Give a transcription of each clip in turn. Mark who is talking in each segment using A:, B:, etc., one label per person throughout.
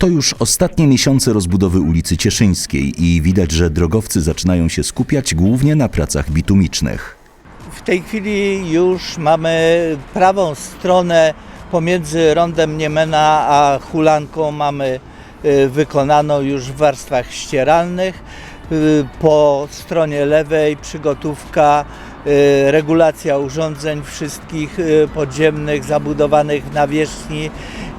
A: To już ostatnie miesiące rozbudowy ulicy Cieszyńskiej i widać, że drogowcy zaczynają się skupiać głównie na pracach bitumicznych.
B: W tej chwili już mamy prawą stronę pomiędzy rondem Niemena a Hulanką mamy y, wykonaną już w warstwach ścieralnych. Y, Po stronie lewej przygotówka, y, regulacja urządzeń wszystkich podziemnych zabudowanych w nawierzchni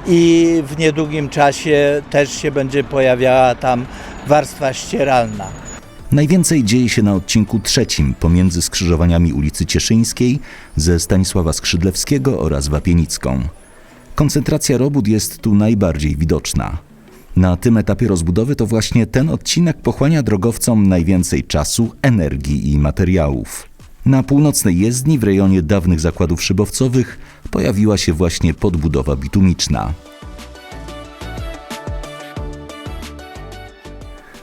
B: i w niedługim czasie też się będzie pojawiała tam warstwa ścieralna.
A: Najwięcej dzieje się na odcinku trzecim pomiędzy skrzyżowaniami ulicy Cieszyńskiej ze Stanisława Skrzydlewskiego oraz Wapienicką. Koncentracja robót jest tu najbardziej widoczna. Na tym etapie rozbudowy to właśnie ten odcinek pochłania drogowcom najwięcej czasu, energii i materiałów. Na północnej jezdni w rejonie dawnych zakładów szybowcowych pojawiła się właśnie podbudowa bitumiczna.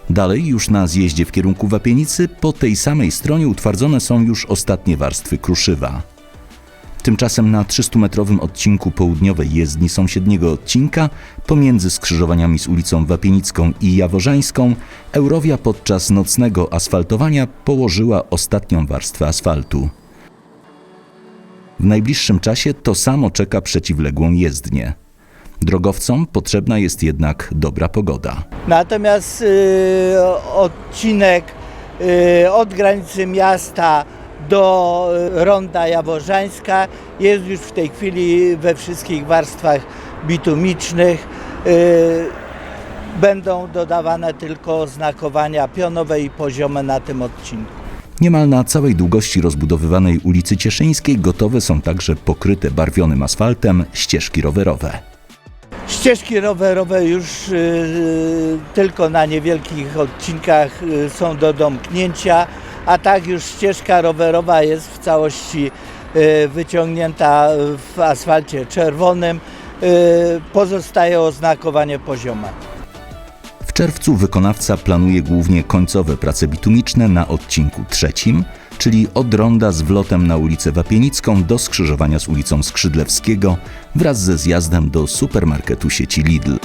A: Dalej, już na zjeździe w kierunku Wapienicy, po tej samej stronie utwardzone są już ostatnie warstwy kruszywa. Tymczasem na 300-metrowym odcinku południowej jezdni sąsiedniego odcinka, pomiędzy skrzyżowaniami z ulicą Wapienicką i Jaworzańską, Eurowia podczas nocnego asfaltowania położyła ostatnią warstwę asfaltu. W najbliższym czasie to samo czeka przeciwległą jezdnię. Drogowcom potrzebna jest jednak dobra pogoda.
B: Natomiast y, odcinek y, od granicy miasta do y, Ronda Jaworzańska jest już w tej chwili we wszystkich warstwach bitumicznych. Y, będą dodawane tylko znakowania pionowe i poziome na tym odcinku.
A: Niemal na całej długości rozbudowywanej ulicy Cieszyńskiej gotowe są także pokryte barwionym asfaltem ścieżki rowerowe.
B: Ścieżki rowerowe już y, tylko na niewielkich odcinkach y, są do domknięcia, a tak już ścieżka rowerowa jest w całości y, wyciągnięta w asfalcie czerwonym. Y, Pozostaje oznakowanie poziome.
A: Czerwcu wykonawca planuje głównie końcowe prace bitumiczne na odcinku trzecim, czyli od ronda z wlotem na ulicę Wapienicką do skrzyżowania z ulicą Skrzydlewskiego wraz ze zjazdem do supermarketu sieci Lidl.